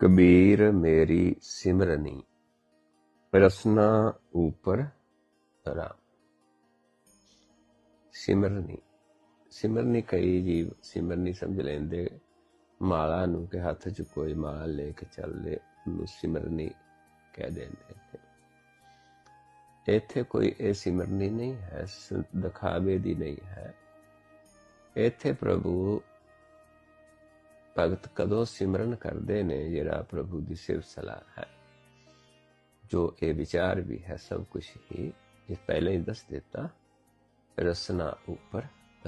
ਕਬੀਰ ਮੇਰੀ ਸਿਮਰਨੀ ਰਸਨਾ ਉਪਰ ਰਾਮ ਸਿਮਰਨੀ ਸਿਮਰਨੀ ਕਈ ਜੀਵ ਸਿਮਰਨੀ ਸਮਝ ਲੈਂਦੇ, ਮਾਲਾ ਨੂੰ ਕਿ ਹੱਥ 'ਚ ਕੋਈ ਮਾਲਾ ਲੈ ਕੇ ਚੱਲਦੇ ਨੂੰ ਸਿਮਰਨੀ ਕਹਿ ਦਿੰਦੇ ਨੇ ਇੱਥੇ ਕੋਈ ਇਹ ਸਿਮਰਨੀ ਨਹੀਂ ਹੈ ਦਿਖਾਵੇ ਦੀ ਨਹੀਂ ਹੈ। ਇੱਥੇ ਪ੍ਰਭੂ ਭਗਤ ਕਦੋਂ ਸਿਮਰਨ ਕਰਦੇ ਨੇ ਜਿਹੜਾ ਪ੍ਰਭੂ ਦੀ ਸਿਫਤ ਸਲਾਹ ਹੈ? ਜੋ ਇਹ ਵਿਚਾਰ ਵੀ ਹੈ ਸਭ ਕੁਝ ਹੀ ਇਹ ਪਹਿਲਾਂ ਹੀ ਦੱਸ ਦਿੱਤਾ, ਰਸਨਾ ਉੱਪਰ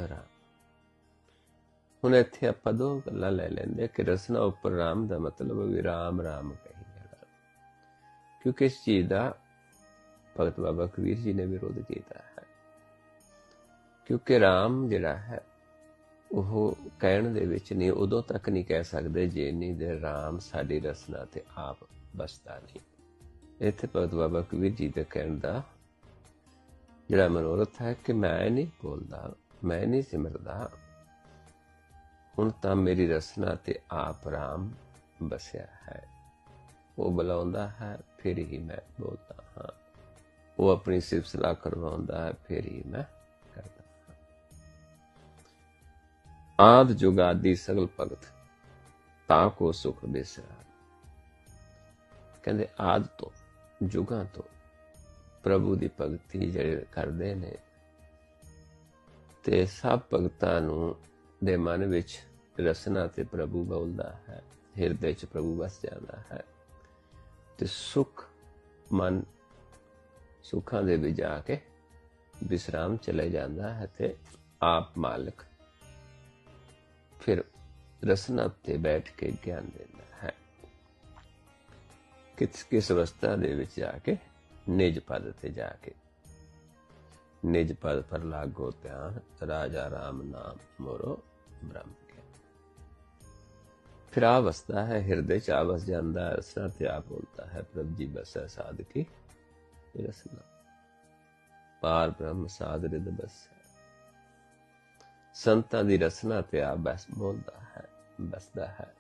ਰਾਮ। ਹੁਣ ਇੱਥੇ ਆਪਾਂ ਦੋ ਗੱਲਾਂ ਲੈ ਲੈਂਦੇ ਕਿ ਰਸਨਾ ਉੱਪਰ ਰਾਮ ਦਾ ਮਤਲਬ ਵੀ ਰਾਮ ਰਾਮ ਕਹੀ ਜਾਣਾ ਕਿਉਂਕਿ ਇਸ ਚੀਜ਼ ਦਾ ਭਗਤ ਬਾਬਾ ਕਬੀਰ ਜੀ ਨੇ ਵਿਰੋਧ ਕੀਤਾ ਹੈ। ਕਿਉਂਕਿ ਰਾਮ ਜਿਹੜਾ ਹੈ ਉਹ ਕਹਿਣ ਦੇ ਵਿੱਚ ਨਹੀਂ ਉਦੋਂ ਤੱਕ ਨਹੀਂ ਕਹਿ ਸਕਦੇ ਜੇ ਨਹੀਂ ਦੇ ਰਾਮ ਸਾਡੀ ਰਸਨਾ ਤੇ ਆਪ ਬਸਦਾ ਨਹੀਂ। ਇੱਥੇ ਭਗਤ ਬਾਬਾ ਕਬੀਰ ਜੀ ਦੇ ਕਹਿਣ ਦਾ ਜਿਹੜਾ ਮਨੋਰਥ ਹੈ ਕਿ ਮੈਂ ਨਹੀਂ ਬੋਲਦਾ, ਮੈਂ ਨਹੀਂ ਸਿਮਰਦਾ, ਹੁਣ ਤਾਂ ਮੇਰੀ ਰਸਨਾ ਤੇ ਆਪ ਰਾਮ ਬਸਿਆ ਹੈ। ਉਹ ਬੁਲਾਉਂਦਾ ਹੈ, ਫਿਰ ਹੀ ਮੈਂ ਬੋਲਦਾ ਹਾਂ। ਉਹ ਆਪਣੀ ਸਿਫਤ ਸਲਾਹ ਕਰਵਾਉਂਦਾ ਹੈ, ਫਿਰ ਹੀ ਮੈਂ ਆਦ ਜੁਗਾਦੀ ਸਗਲ ਭਗਤ, ਤਾ ਕੋ ਸੁਖ ਬਿਸਰਾ ਕਹਿੰਦੇ ਆਦ ਤੋਂ, ਜੁਗਾਂ ਤੋਂ ਪ੍ਰਭੂ ਦੀ ਭਗਤੀ ਜਿਹੜੇ ਕਰਦੇ ਨੇ, ਤੇ ਸਭ ਭਗਤਾਂ ਨੂੰ ਦੇ ਮਨ ਵਿੱਚ ਰਸਨਾ ਤੇ ਪ੍ਰਭੂ ਬੋਲਦਾ ਹੈ, ਹਿਰਦੇ 'ਚ ਪ੍ਰਭੂ ਵਸ ਜਾਂਦਾ ਹੈ। ਤੇ ਸੁਖ ਮਨ ਸੁੱਖਾਂ ਦੇ ਵਿੱਚ ਜਾ ਕੇ ਵਿਸਰਾਮ ਚਲੇ ਜਾਂਦਾ ਹੈ ਤੇ ਆਪ ਮਾਲਕ ਫਿਰ ਰਸਨਾ ਤੇ ਬੈਠ ਕੇ ਗਿਆਨ ਦਿੰਦਾ ਹੈ। ਕਿਸ ਕਿਸ ਅਵਸਥਾ ਦੇ ਵਿੱਚ ਜਾ ਕੇ? ਨਿਜ ਪਦ ਤੇ ਜਾ ਕੇ। ਨਿਜ ਪਦ ਪਰ ਲਾਗੋ ਧਿਆਨ, ਰਾਜਾ ਰਾਮ ਨਾਮ ਮੋਰੋ ਬ੍ਰਹਮ ਫਿਰ ਆ ਵਸਦਾ ਹੈ, ਹਿਰਦੇ ਚ ਆ ਵਸ ਜਾਂਦਾ ਹੈ, ਰਸਨਾ ਤੇ ਆ ਬੋਲਦਾ ਹੈ। ਪ੍ਰਭ ਜੀ ਬਸੈ ਸਾਧਕੀ ਰਸਨਾ। ਪਾਰ ਬ੍ਰਹਮ ਸਾਧ ਰਿਦ ਬਸ ਸੰਤਾਂ ਦੀ ਰਸਨਾ ਤੇ ਆ ਬਸ ਬੋਲਦਾ ਹੈ ਬਸਦਾ ਹੈ